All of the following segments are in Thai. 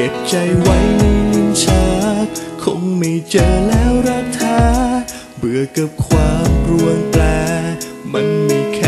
เก็บใจไว้ในลิ้นชา คงไม่เจอแล้วรักแท้เบื่อกับความรวนแปร มันไม่แค่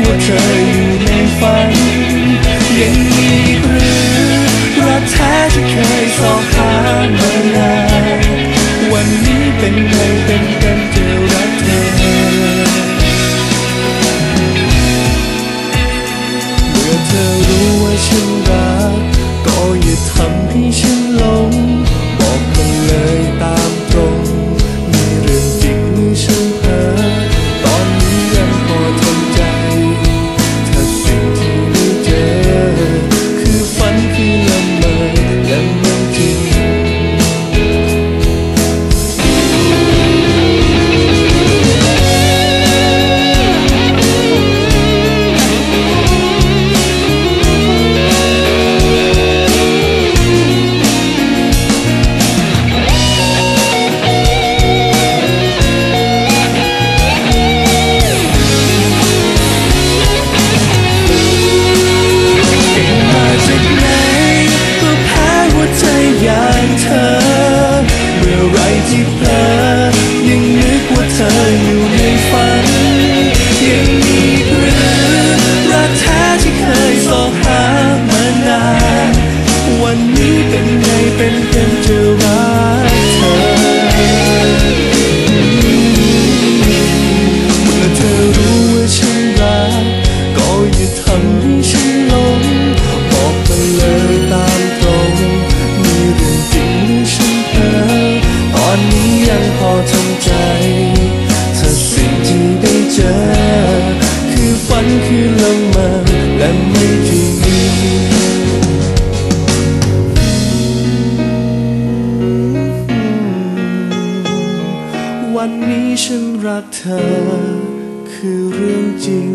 we'll try อย่าทำให้ฉันหลงบอกมันเลยตามตรงมีเรื่องจริงที่ฉันเพ้อตอนนี้ยังพอทำใจถ้าสิ่งที่ได้เจอ คือฝันคือลมมาและไม่จริงวันนี้ฉันรักเธอ คือเรื่องจริง